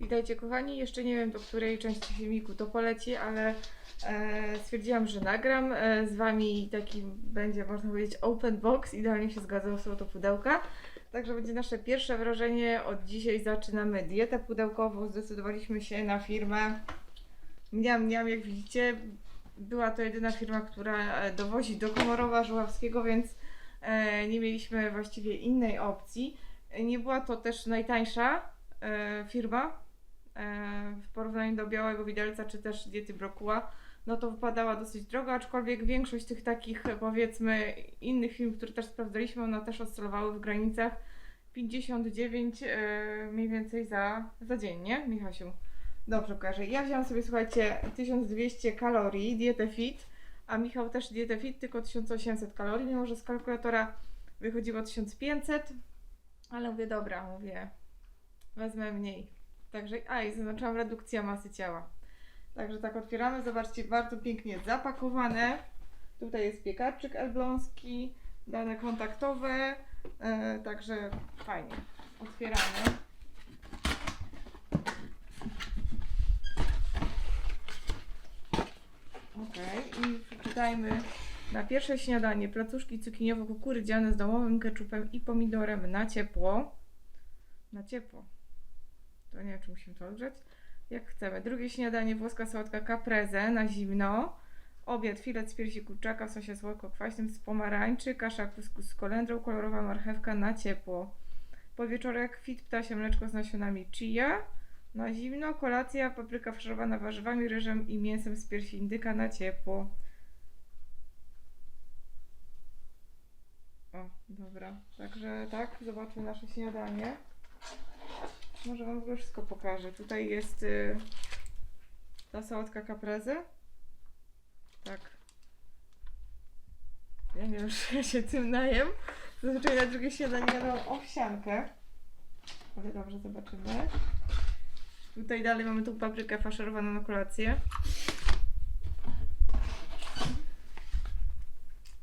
Witajcie kochani, jeszcze nie wiem do której części filmiku to poleci, ale e, stwierdziłam, że nagram. E, z Wami taki będzie można powiedzieć open box, idealnie się zgadzało są to pudełka. Także będzie nasze pierwsze wrażenie, od dzisiaj zaczynamy dietę pudełkową, zdecydowaliśmy się na firmę Mniam Mniam, jak widzicie była to jedyna firma, która e, dowozi do Komorowa Żuławskiego, więc e, nie mieliśmy właściwie innej opcji. Nie była to też najtańsza e, firma, w porównaniu do Białego Widelca czy też diety Brokuła, no to wypadała dosyć drogo, aczkolwiek większość tych takich powiedzmy innych firm, które też sprawdzaliśmy, one też oscylowały w granicach 59 e, mniej więcej za, za dzień, nie Michasiu? Dobrze pokażę. Ja wziąłam sobie, słuchajcie, 1200 kalorii, dietę fit, a Michał też dietę fit, tylko 1800 kalorii, mimo że z kalkulatora wychodziło 1500, ale mówię, dobra, mówię, wezmę mniej. Także, a i zaznaczyłam redukcja masy ciała. Także tak otwieramy, zobaczcie, bardzo pięknie zapakowane. Tutaj jest piekarczyk elbląski, dane kontaktowe, e, także fajnie. Otwieramy. Przeczytajmy na pierwsze śniadanie placuszki cukiniowo-kukurydziane z domowym keczupem i pomidorem na ciepło. Na ciepło. To nie wiem, czy musimy to odgrzać. Jak chcemy. Drugie śniadanie włoska sałatka caprese na zimno. Obiad filet z piersi kurczaka w sosie słodko-kwaśnym z pomarańczy, kasza kuskus z kolendrą, kolorowa marchewka na ciepło. Podwieczorek fit ptasie mleczko z nasionami chia. Na zimno kolacja papryka faszerowana warzywami, ryżem i mięsem z piersi indyka na ciepło. Dobra. Także tak, zobaczmy nasze śniadanie. Może Wam w ogóle wszystko pokażę. Tutaj jest y, ta sałatka caprese. Tak. Ja nie ja się tym najem. Zazwyczaj na drugie śniadanie jadłam owsiankę. Ale dobrze, zobaczymy. Tutaj dalej mamy tą paprykę faszerowaną na kolację.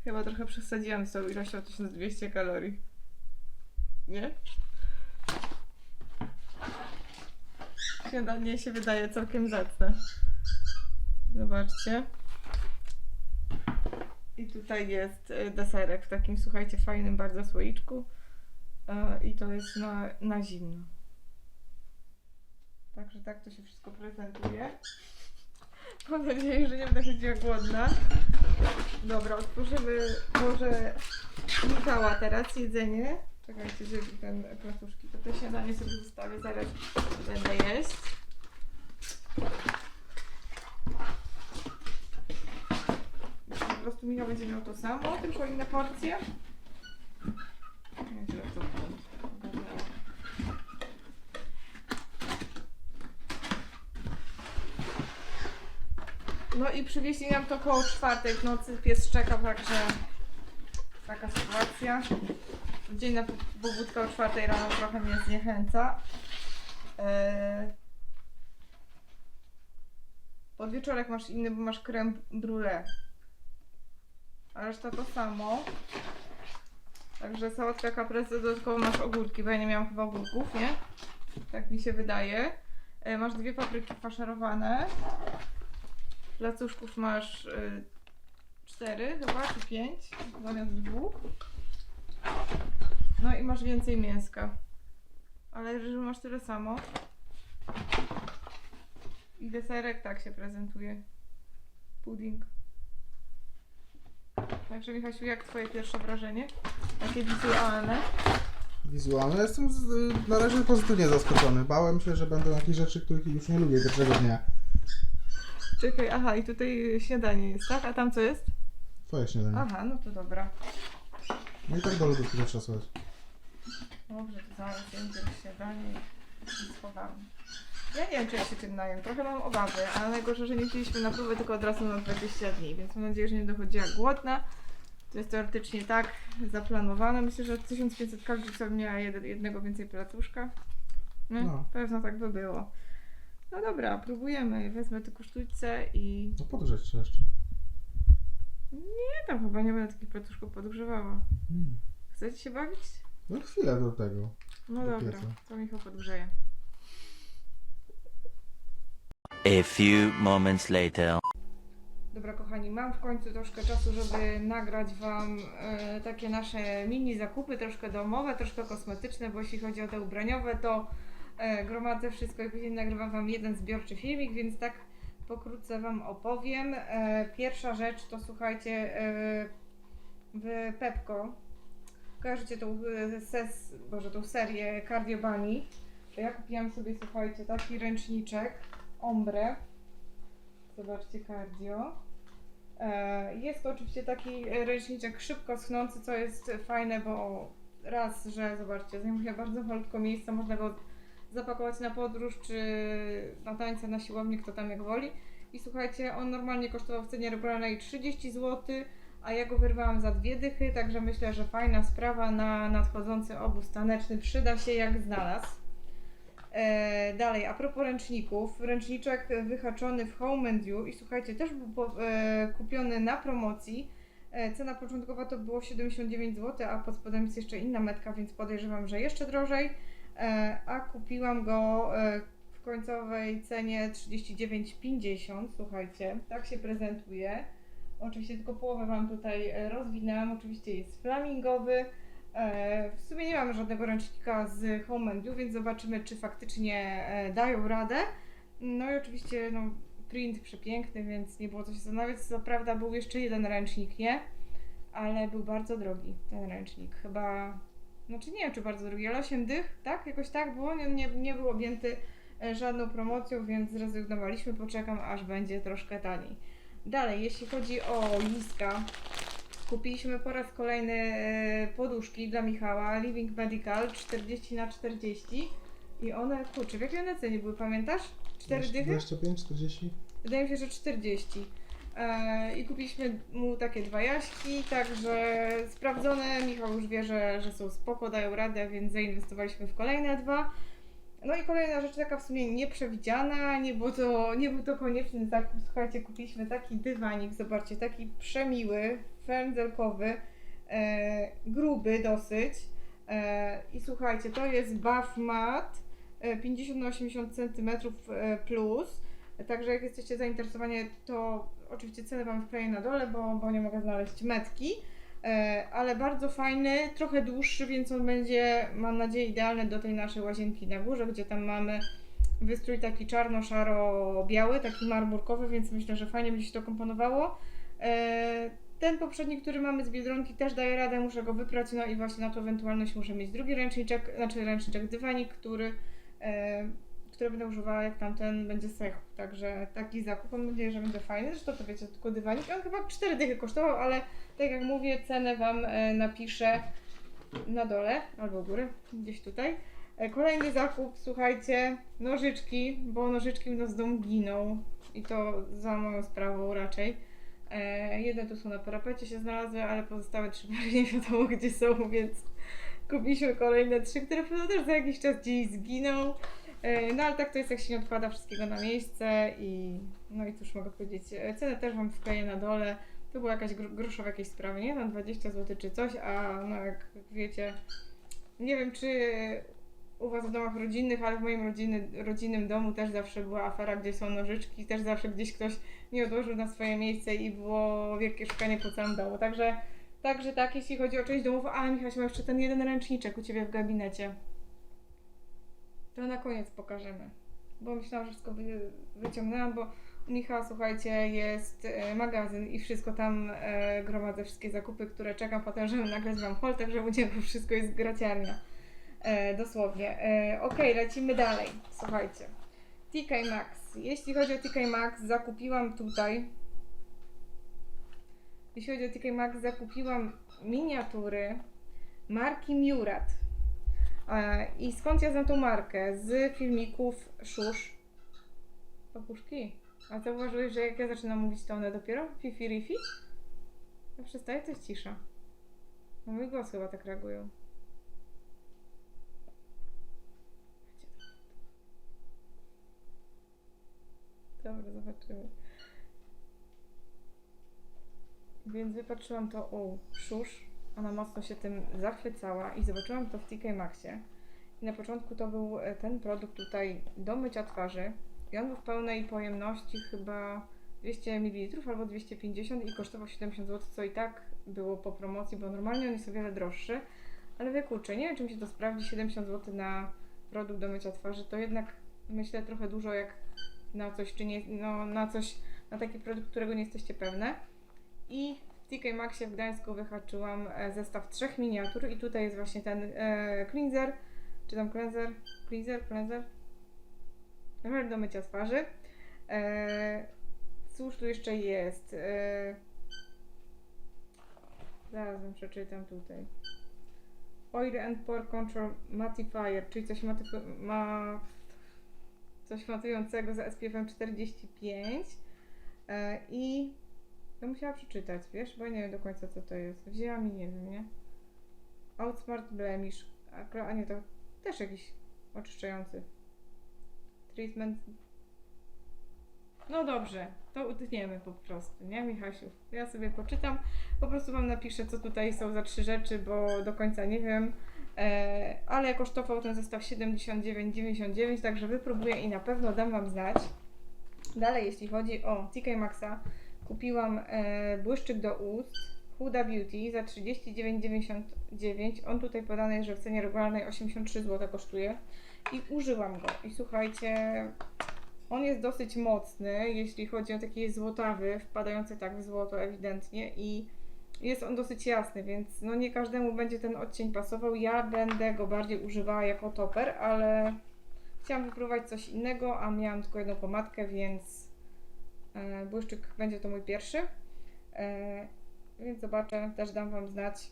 Chyba trochę przesadziłam z tą ilością 1200 kalorii. Nie? Śniadanie się wydaje całkiem zacne. Zobaczcie. I tutaj jest e, deserek w takim, słuchajcie, fajnym bardzo słoiczku. E, I to jest na, na zimno. Także tak to się wszystko prezentuje. Mam nadzieję, że nie będę chodziła głodna. Dobra, otworzymy może Michała teraz jedzenie. Czekajcie, żeby ten placuszki. To te śniadanie sobie zostawię, zaraz będę jeść. Po prostu Michał będzie miał to samo, tylko inne porcje. Nie, źle to No i przywieźli nam to koło czwartej w nocy, pies czekał, także taka sytuacja. Dzień na pobudka o czwartej rano trochę mnie zniechęca. Eee... Masz inny, bo masz creme brulee. A reszta to samo. Także sałatka caprese, dodatkowo masz ogórki, bo ja nie miałam chyba ogórków, nie? Tak mi się wydaje. E, masz dwie papryki faszerowane. Placuszków masz y, cztery chyba, czy pięć zamiast dwóch. No i masz więcej mięska. Ale ryżu masz tyle samo. I deserek tak się prezentuje. Pudding. Także Michasiu, jak twoje pierwsze wrażenie? Takie wizualne? Wizualne jestem z, na razie pozytywnie zaskoczony. Bałem się, że będą jakieś rzeczy, których już nie lubię pierwszego dnia. Czekaj, aha, i tutaj śniadanie jest, tak? A tam co jest? Twoje śniadanie. Aha, no to dobra. No i tak do lodówki trzeba słuchać. Dobrze, to zaraz będzie śniadanie i schowamy. Ja nie wiem, czy ja się tym najem. Trochę mam obawy, ale najgorsze, że nie chcieliśmy na próbę, tylko od razu na 20 dni, więc mam nadzieję, że nie dochodziła głodna. To jest teoretycznie tak zaplanowane. Myślę, że 1500 kalorii co miała jed, jednego więcej placuszka. No, No. Pewno tak by było. No dobra, próbujemy. Wezmę tylko sztućce i... No podgrzeć jeszcze. Nie tam chyba nie będę takich platuszków podgrzewała. Mm. Chcecie się bawić? No chwilę do tego. No Do dobra, pieca. to Michał podgrzeje. A few moments later. Dobra kochani, mam w końcu troszkę czasu, żeby nagrać Wam e, takie nasze mini zakupy, troszkę domowe, troszkę kosmetyczne, bo jeśli chodzi o te ubraniowe, to gromadzę wszystko i później nagrywam Wam jeden zbiorczy filmik, więc tak pokrótce Wam opowiem. E, pierwsza rzecz to słuchajcie, e, w Pepko, kojarzycie tą, e, ses, Boże, tą serię Cardio Bunny, to ja kupiłam sobie, słuchajcie, taki ręczniczek, ombre, Zobaczcie cardio. E, Jest to oczywiście taki ręczniczek szybko schnący, co jest fajne, bo raz, że zobaczcie, zajmuje bardzo malutko miejsca, można go zapakować na podróż, czy na tańce, na siłownię, kto tam jak woli. I słuchajcie, on normalnie kosztował w cenie regularnej 30 zł, a ja go wyrwałam za dwie dychy, także myślę, że fajna sprawa na nadchodzący obóz taneczny przyda się jak znalazł. E, dalej, a propos ręczników, ręczniczek wyhaczony w Home and You i słuchajcie, też był po, e, kupiony na promocji. E, cena początkowa to było 79 zł, a pod spodem jest jeszcze inna metka, więc podejrzewam, że jeszcze drożej. E, a kupiłam go e, w końcowej cenie 39,50. Słuchajcie, tak się prezentuje. Oczywiście tylko połowę Wam tutaj e, rozwinęłam. Oczywiście jest flamingowy. W sumie nie mamy żadnego ręcznika z Home and You, więc zobaczymy, czy faktycznie dają radę. No i oczywiście no, print przepiękny, więc nie było co się zastanawiać. Co prawda był jeszcze jeden ręcznik, nie? Ale był bardzo drogi ten ręcznik. Chyba, znaczy nie wiem, czy bardzo drogi, ale 8 dych, tak? Jakoś tak było. Nie, nie, nie był objęty e, żadną promocją, więc zrezygnowaliśmy. Poczekam, aż będzie troszkę taniej. Dalej, jeśli chodzi o liska, Kupiliśmy po raz kolejny e, poduszki dla Michała Living Medical 40 na 40 i one, kurczę, w jakiej one cenie były, pamiętasz? 4 dychy? 25, 40? Wydaje mi się, że 40. E, I kupiliśmy mu takie dwa jaśki, także sprawdzone. Michał już wie, że, że są spoko, dają radę, więc zainwestowaliśmy w kolejne dwa. No i kolejna rzecz taka w sumie nieprzewidziana, nie, było to, nie był to konieczny zakup. Słuchajcie, kupiliśmy taki dywanik, zobaczcie, taki przemiły, frędzelkowy, e, gruby dosyć. E, I słuchajcie, to jest buff mat e, 50 na 80 cm e, plus. Także jak jesteście zainteresowani, to oczywiście cenę Wam wkleję na dole, bo, bo nie mogę znaleźć metki. E, ale bardzo fajny, trochę dłuższy, więc on będzie, mam nadzieję, idealny do tej naszej łazienki na górze, gdzie tam mamy wystrój taki czarno-szaro-biały, taki marmurkowy, więc myślę, że fajnie będzie się to komponowało. E, ten poprzedni, który mamy z Biedronki też daje radę, muszę go wyprać, no i właśnie na to ewentualność muszę mieć drugi ręczniczek, znaczy ręczniczek dywanik, który, e, który będę używała jak tamten będzie sechł, także taki zakup, mam nadzieję, że będzie fajny, zresztą to wiecie, tylko dywanik, on chyba 4 dychy kosztował, ale tak jak mówię, cenę Wam e, napiszę na dole albo u góry, gdzieś tutaj. E, Kolejny zakup, słuchajcie, nożyczki, bo nożyczki mi z domu giną i to za moją sprawą raczej. E, jedne tu są na parapecie się znalazły, ale pozostałe trzy nie wiadomo gdzie są, więc kupiliśmy kolejne trzy, które pewno też za jakiś czas gdzieś zginą. E, no ale tak to jest, jak się nie odkłada wszystkiego na miejsce i no i cóż mogę powiedzieć, e, cenę też Wam wkleję na dole. To była jakaś gro- groszowa jakieś sprawy, nie? Na 20 zł czy coś, a no jak wiecie, nie wiem czy u Was w domach rodzinnych, ale w moim rodziny, rodzinnym domu też zawsze była afera, gdzie są nożyczki, też zawsze gdzieś ktoś nie odłożył na swoje miejsce i było wielkie szukanie po całym domu. Także, także tak, jeśli chodzi o część domów, a Michał, jeszcze ten jeden ręczniczek u Ciebie w gabinecie. To na koniec pokażemy. Bo myślałam, że wszystko wy, wyciągnęłam, bo u Michała, słuchajcie, jest e, magazyn i wszystko tam e, gromadzę, wszystkie zakupy, które czekam potem, żeby nagrać Wam haul, także u niego wszystko jest graciarnia. E, dosłownie. E, Okej, lecimy dalej. Słuchajcie. TK Maxx. Jeśli chodzi o TK Maxx, zakupiłam tutaj. Jeśli chodzi o TK Maxx, zakupiłam miniatury marki Murat. E, I skąd ja znam tą markę? Z filmików Szusz. Papuszki. A zauważyłeś, że jak ja zaczynam mówić, to one dopiero fifi rifi? Ja przestaję, to jest cisza. No mój głos chyba tak reagują. dobra, zobaczymy. Więc wypatrzyłam to u Szusz. Ona mocno się tym zachwycała i zobaczyłam to w TK Maxie. I na początku to był e, ten produkt tutaj do mycia twarzy. I on był w pełnej pojemności chyba 200 ml albo 250 i kosztował 70 zł, co i tak było po promocji, bo normalnie on jest o wiele droższy. Ale wie kurczę, nie wiem mi się to sprawdzi, 70 zł na produkt do mycia twarzy, to jednak myślę trochę dużo jak na coś, czy nie, no, na coś, na taki produkt, którego nie jesteście pewne. I TK Maxie w Gdańsku wyhaczyłam e, zestaw trzech miniatur i tutaj jest właśnie ten e, cleanser, czy tam cleanser, cleanser, cleanser, żel do mycia twarzy. E, cóż tu jeszcze jest? E, zaraz wam przeczytam tutaj. Oil and Pore Control Mattifier, czyli coś, matyf- ma, coś matującego za SPF 45 e, i to musiała przeczytać, wiesz, bo nie wiem do końca co to jest. Wzięłam i nie wiem, nie? Outsmart Blemish, a, a nie, to też jakiś oczyszczający. Treatment. No dobrze, to utniemy po prostu, nie Michasiu? Ja sobie poczytam, po prostu Wam napiszę, co tutaj są za trzy rzeczy, bo do końca nie wiem. E, ale kosztował ten zestaw 79,99, także wypróbuję i na pewno dam Wam znać. Dalej, jeśli chodzi o TK Maxa, kupiłam e, błyszczyk do ust Huda Beauty za 39,99. On tutaj podany jest, że w cenie regularnej 83 zł kosztuje. I użyłam go. I słuchajcie, on jest dosyć mocny, jeśli chodzi o taki złotawy, wpadający tak w złoto ewidentnie i jest on dosyć jasny, więc no nie każdemu będzie ten odcień pasował. Ja będę go bardziej używała jako toper, ale chciałam wypróbować coś innego, a miałam tylko jedną pomadkę, więc błyszczyk będzie to mój pierwszy. E, więc zobaczę, też dam Wam znać.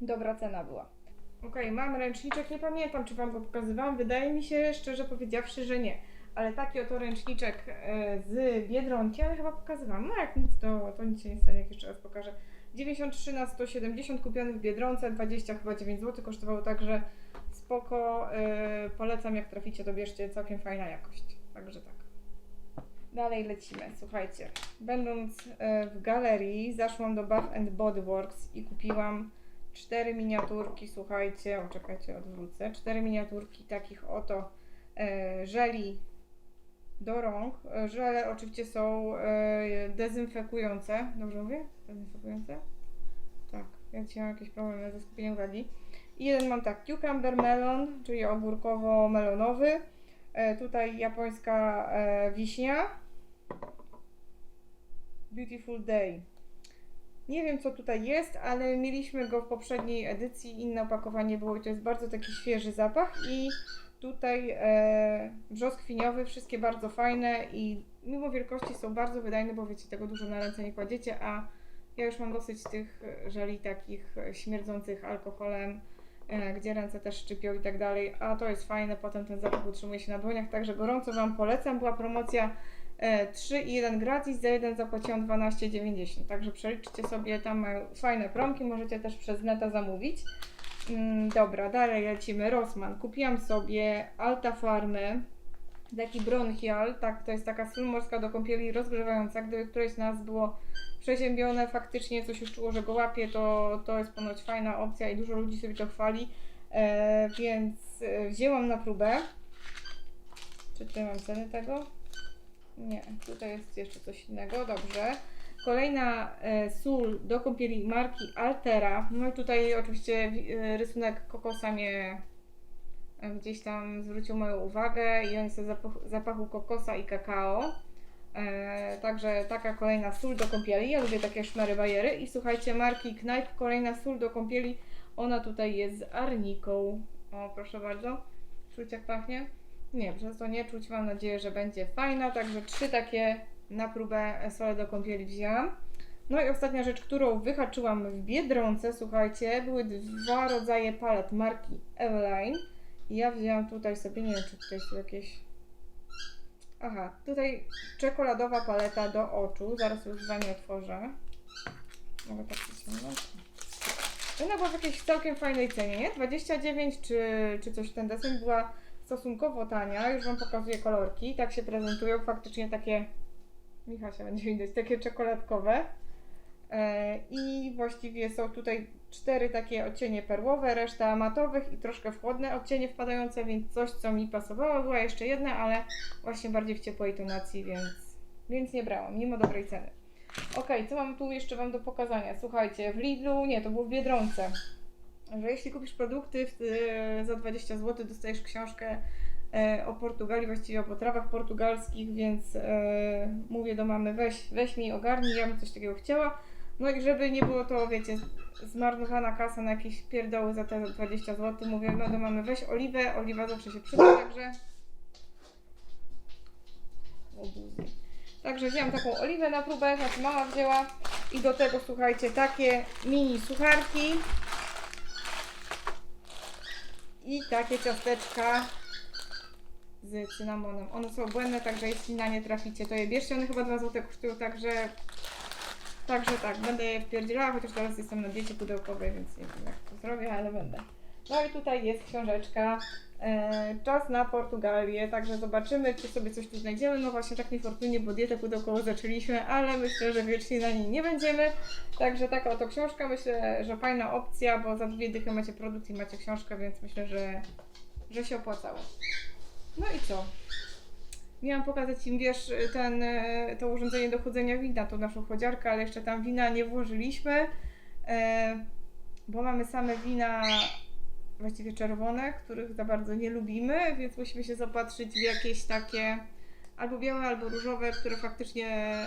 Dobra cena była. Okej, mam ręczniczek, nie pamiętam czy Wam go pokazywałam, wydaje mi się szczerze powiedziawszy, że nie. Ale taki oto ręczniczek e, z Biedronki, ale chyba pokazywałam. No jak nic, to, to nic się nie stanie, jak jeszcze raz pokażę. 93 na 170 kupiony w Biedronce, 20 chyba 9 zł kosztowało, także spoko. e, polecam, jak traficie, to bierzcie, całkiem fajna jakość. Także tak. Dalej lecimy, słuchajcie. Będąc e, w galerii, zaszłam do Bath and Body Works i kupiłam cztery miniaturki, słuchajcie, o czekajcie, odwrócę, cztery miniaturki takich oto e, żeli do rąk. E, Żele oczywiście są dezynfekujące, dobrze mówię? Dezynfekujące? Tak, ja dzisiaj mam jakieś problemy ze skupieniem uwagi. I jeden mam tak, cucumber melon, czyli ogórkowo-melonowy. E, tutaj japońska e, wiśnia. Beautiful Day. Nie wiem co tutaj jest, ale mieliśmy go w poprzedniej edycji, inne opakowanie było i to jest bardzo taki świeży zapach i tutaj e, brzoskwiniowy, wszystkie bardzo fajne i mimo wielkości są bardzo wydajne, bo wiecie, tego dużo na ręce nie kładziecie, a ja już mam dosyć tych e, żeli takich śmierdzących alkoholem, gdzie ręce też szczypią i tak dalej, a to jest fajne, potem ten zapach utrzymuje się na dłoniach, także gorąco Wam polecam, była promocja e, 3 i 1 gratis, za jeden zapłaciłam 12,90, także przeliczcie sobie, tam fajne promki, możecie też przez neta zamówić. Mm, dobra, dalej lecimy, Rossmann, kupiłam sobie Alta Farmy, taki bronchial, tak, to jest taka sól morska do kąpieli rozgrzewająca, gdyby któreś z nas było przeziębione, faktycznie coś już czuło, że go łapie, to, to jest ponoć fajna opcja i dużo ludzi sobie to chwali, e, więc e, wzięłam na próbę. Czy tutaj mam ceny tego? Nie, tutaj jest jeszcze coś innego, dobrze. Kolejna e, sól do kąpieli marki Altera. No i tutaj oczywiście wi- e, rysunek kokosa mnie gdzieś tam zwrócił moją uwagę i on zapachu, zapachu kokosa i kakao. E, także taka kolejna sól do kąpieli. Ja lubię takie szmery bajery. I słuchajcie, marki Knajp, kolejna sól do kąpieli. Ona tutaj jest z arniką. O, proszę bardzo. Czuć jak pachnie? Nie, przez to nie czuć. Mam nadzieję, że będzie fajna. Także trzy takie na próbę sole do kąpieli wzięłam. No i ostatnia rzecz, którą wyhaczyłam w Biedronce, słuchajcie, były dwa rodzaje palet marki Eveline. I ja wzięłam tutaj sobie, nie wiem czy tutaj są jakieś... Aha, tutaj czekoladowa paleta do oczu. Zaraz ją z Wami otworzę. Mogę tak przyciągnąć. Ona była w jakiejś całkiem fajnej cenie, nie? 29 czy, czy coś ten deseń była stosunkowo tania, już Wam pokazuję kolorki, tak się prezentują, faktycznie takie, Michasia będzie widać, takie czekoladkowe. E, I właściwie są tutaj cztery takie odcienie perłowe, reszta matowych i troszkę w chłodne odcienie wpadające, więc coś co mi pasowało. Była jeszcze jedna, ale właśnie bardziej w ciepłej tonacji, więc, więc nie brałam, mimo dobrej ceny. Ok, co mam tu jeszcze Wam do pokazania? Słuchajcie, w Lidlu, nie, to było w Biedronce, że jeśli kupisz produkty e, za 20 zł, dostajesz książkę e, o Portugalii, właściwie o potrawach portugalskich, więc mówię do mamy, weź, weź mi ogarnij, ja bym coś takiego chciała. No i żeby nie było to, wiecie, zmarnowana kasa na jakieś pierdoły za te 20 zł, mówię, no do mamy, weź oliwę, oliwa zawsze się przyda, także... Obuzy. Także wziąłem taką oliwę na próbę, znaczy mama wzięła i do tego, słuchajcie, takie mini sucharki i takie ciasteczka z cynamonem. One są błędne, także jeśli na nie traficie, to je bierzcie. One chyba 2 zł kosztują, także Także tak, będę je wpierdzielała, chociaż teraz jestem na diecie pudełkowej, więc nie wiem jak to zrobię, ale będę. No i tutaj jest książeczka e, Czas na Portugalię, także zobaczymy, czy sobie coś tu znajdziemy. No właśnie tak niefortunnie, bo dietę pudełkową zaczęliśmy, ale myślę, że wiecznie na niej nie będziemy. Także taka oto książka, myślę, że fajna opcja, bo za dwie dychy macie produkt i macie książkę, więc myślę, że, że się opłacało. No i co? Miałam pokazać im, wiesz, ten, e, to urządzenie do chłodzenia wina, tą naszą chłodziarkę, ale jeszcze tam wina nie włożyliśmy, e, bo mamy same wina właściwie czerwone, których za bardzo nie lubimy, więc musimy się zapatrzyć w jakieś takie albo białe, albo różowe, które faktycznie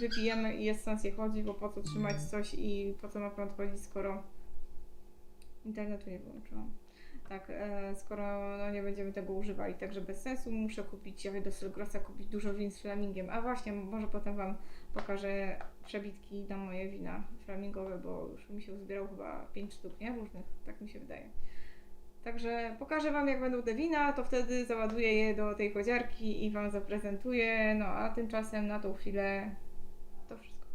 wypijemy i jest sens je chodzić, bo po co trzymać coś i po co ma prąd chodzić, skoro internetu nie wyłączyłam. Tak, e, skoro no, nie będziemy tego używali, także bez sensu muszę kupić, jechać do Sylgrosa, kupić dużo win z flamingiem. A właśnie, może potem Wam pokażę przebitki na moje wina flamingowe, bo już mi się uzbierało chyba 5 sztuk, nie? Różnych, tak mi się wydaje. Także pokażę Wam, jak będą te wina, to wtedy załaduję je do tej kodziarki i Wam zaprezentuję. No a tymczasem na tą chwilę to wszystko.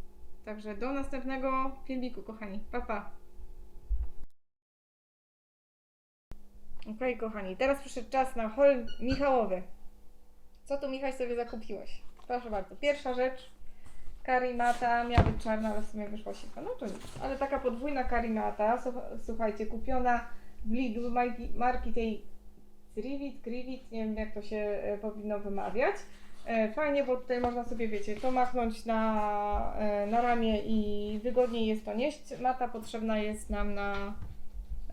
Także do następnego filmiku, kochani. Pa, pa! Okej, kochani, teraz przyszedł czas na hol Michałowy. Co tu, Michał, sobie zakupiłeś? Proszę bardzo. Pierwsza rzecz, karimata, miała być czarna, ale w sumie wyszła siwa. No to nic. Ale taka podwójna karimata, słuch- słuchajcie, kupiona w Lidl marki, tej Crivit, Crivit, nie wiem jak to się e, powinno wymawiać. E, Fajnie, bo tutaj można sobie, wiecie, to machnąć na, e, na ramię i wygodniej jest to nieść. Mata potrzebna jest nam na,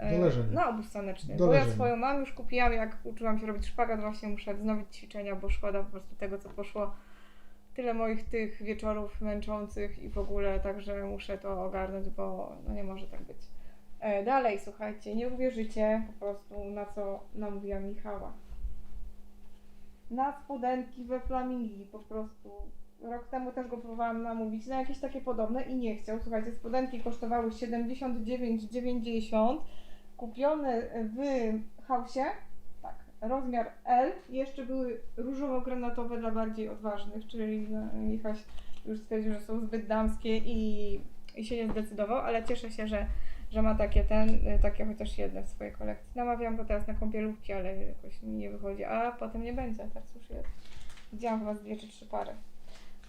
e, na obóz słoneczny. Do bo ja swoją mam już kupiłam, jak uczyłam się robić szpagat, właśnie muszę wznowić ćwiczenia, bo szkoda po prostu tego, co poszło. Tyle moich tych wieczorów męczących i w ogóle, także muszę to ogarnąć, bo no nie może tak być. E, dalej, słuchajcie, nie uwierzycie po prostu na co namówiła Michała. Na spodenki we flamingi po prostu. Rok temu też go próbowałam namówić na jakieś takie podobne i nie chciał. Słuchajcie, spodenki kosztowały 79,90 kupione w Hausie, tak, rozmiar L. Jeszcze były różowo-granatowe dla bardziej odważnych, czyli no, Michaś już stwierdził, że są zbyt damskie i, i się nie zdecydował, ale cieszę się, że, że ma takie ten, takie chociaż jedne w swojej kolekcji. Namawiam go teraz na kąpielówki, ale jakoś mi nie wychodzi, a potem nie będzie, tak już jest. Widziałam chyba dwie czy trzy pary.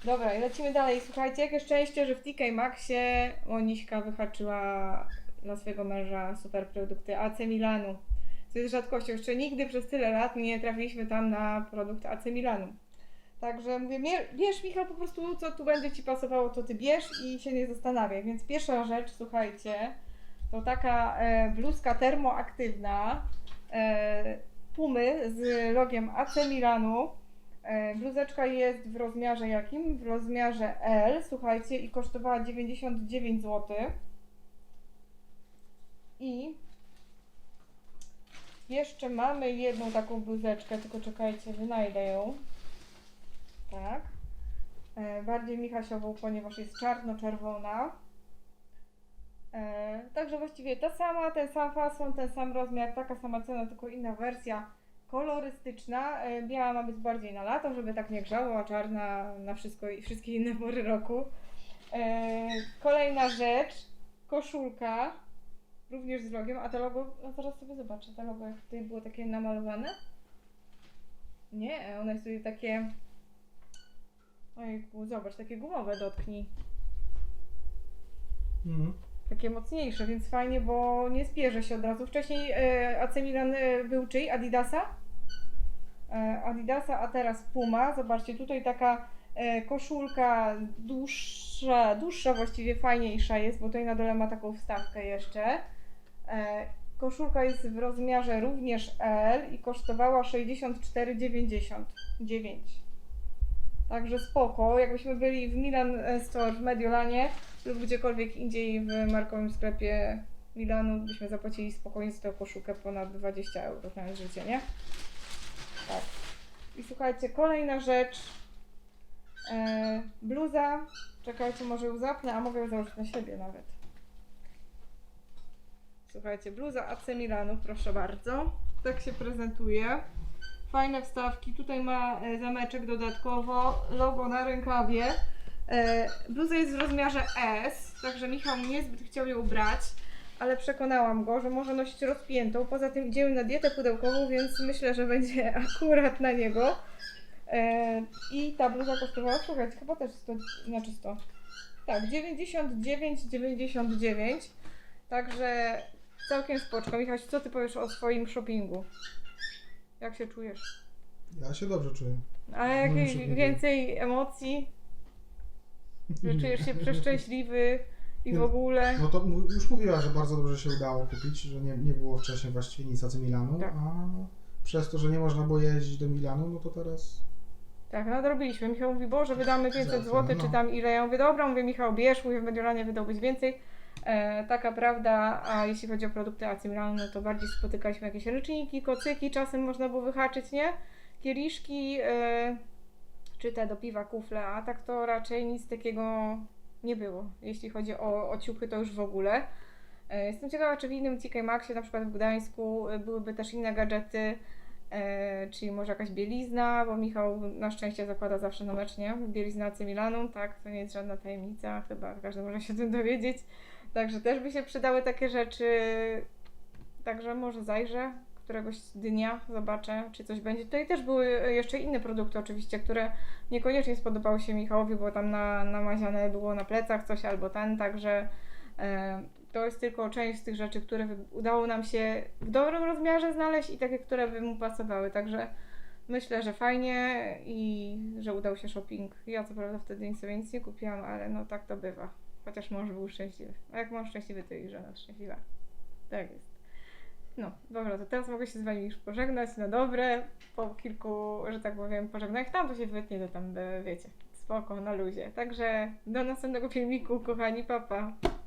Dobra, i lecimy dalej. Słuchajcie, jakie szczęście, że w TK Maxie Moniśka wyhaczyła dla swojego męża super produkty AC Milanu. Co jest rzadkością. Jeszcze nigdy przez tyle lat nie trafiliśmy tam na produkt AC Milanu. Także mówię, bierz Michał po prostu, co tu będzie Ci pasowało, to Ty bierz i się nie zastanawiaj. Więc pierwsza rzecz, słuchajcie, to taka e, bluzka termoaktywna e, Pumy z logiem AC Milanu. E, bluzeczka jest w rozmiarze jakim? W rozmiarze L, słuchajcie, i kosztowała 99 zł. I jeszcze mamy jedną taką bluzeczkę, tylko czekajcie, wynajdę ją. Tak. E, bardziej Michasiową, ponieważ jest czarno-czerwona. E, także właściwie ta sama, ten sam fason, ten sam rozmiar, taka sama cena, tylko inna wersja kolorystyczna. E, biała ma być bardziej na lato, żeby tak nie grzało, a czarna na wszystko i wszystkie inne pory roku. E, kolejna rzecz, koszulka, również z logiem, a to logo, no zaraz sobie zobaczę, to logo jak tutaj było takie namalowane. Nie, one są takie... Ojku, zobacz, takie gumowe dotknij. Mhm. Takie mocniejsze, więc fajnie, bo nie spierze się od razu. Wcześniej e, AC Milan e, był czyj? Adidasa? E, Adidasa, a teraz Puma. Zobaczcie, tutaj taka e, koszulka dłuższa, dłuższa właściwie, fajniejsza jest, bo tutaj na dole ma taką wstawkę jeszcze. E, koszulka jest w rozmiarze również L i kosztowała 64,99. Także spoko. Jakbyśmy byli w Milan Store w Mediolanie lub gdziekolwiek indziej w markowym sklepie Milanu, byśmy zapłacili spokojnie za tę koszulkę ponad 20 euro na życie, nie? Tak. I słuchajcie, kolejna rzecz. E, bluza. Czekajcie, może ją zapnę, a mogę ją założyć na siebie nawet. Słuchajcie, bluza AC Milanu, proszę bardzo. Tak się prezentuje. Fajne wstawki. Tutaj ma e, zameczek dodatkowo, logo na rękawie. E, Bluza jest w rozmiarze S, także Michał niezbyt chciał ją brać, ale przekonałam go, że może nosić rozpiętą. Poza tym idziemy na dietę pudełkową, więc myślę, że będzie akurat na niego. E, I ta bluza kosztowała, słuchajcie, chyba też 100, znaczy 100. Tak, 99,99. Także całkiem spoczko. Michał, co ty powiesz o swoim shoppingu? Jak się czujesz? Ja się dobrze czuję. A jakieś shoppingu. więcej emocji? Że czujesz się przeszczęśliwy i w ogóle. No to już mówiła, że bardzo dobrze się udało kupić, że nie, nie było wcześniej właściwie nic AC Milanu, Tak. a przez to, że nie można było jeździć do Milanu, no to teraz Tak, nadrobiliśmy. Michał mówi, Boże, wydamy 500 Zawsze, zł, no. czy tam ile. Ja mówię, dobra, mówię, Michał, bierz, mówię, w Mediolanie wydałbyś więcej. E, taka prawda, a jeśli chodzi o produkty AC Milanu, no to bardziej spotykaliśmy jakieś ręczniki, kocyki, czasem można było wyhaczyć, nie? Kieliszki, e, czy te do piwa, kufle, a tak to raczej nic takiego nie było. Jeśli chodzi o, o ciuchy, to już w ogóle. E, Jestem ciekawa, czy w innym TK Maxie, na przykład w Gdańsku, e, byłyby też inne gadżety, e, czyli może jakaś bielizna, bo Michał na szczęście zakłada zawsze na mecz, nie? Bielizna Milanu, tak, to nie jest żadna tajemnica, chyba każdy może się o tym dowiedzieć. Także też by się przydały takie rzeczy, także może zajrzę któregoś dnia, zobaczę, czy coś będzie. Tutaj też były jeszcze inne produkty oczywiście, które niekoniecznie spodobały się Michałowi, bo tam na, namaziane było na plecach coś albo ten, także e, to jest tylko część z tych rzeczy, które udało nam się w dobrym rozmiarze znaleźć i takie, które by mu pasowały, także myślę, że fajnie i że udał się shopping. Ja co prawda wtedy sobie nic nie kupiłam, ale no tak to bywa. Chociaż mąż był szczęśliwy. A jak mąż szczęśliwy, to i żona szczęśliwa. Tak jest. No, dobra, to teraz mogę się z Wami już pożegnać na dobre. Po kilku, że tak powiem, pożegnaniach tam to się wytnie, to tam, e, wiecie, spoko, na luzie. Także do następnego filmiku, kochani, papa. Pa.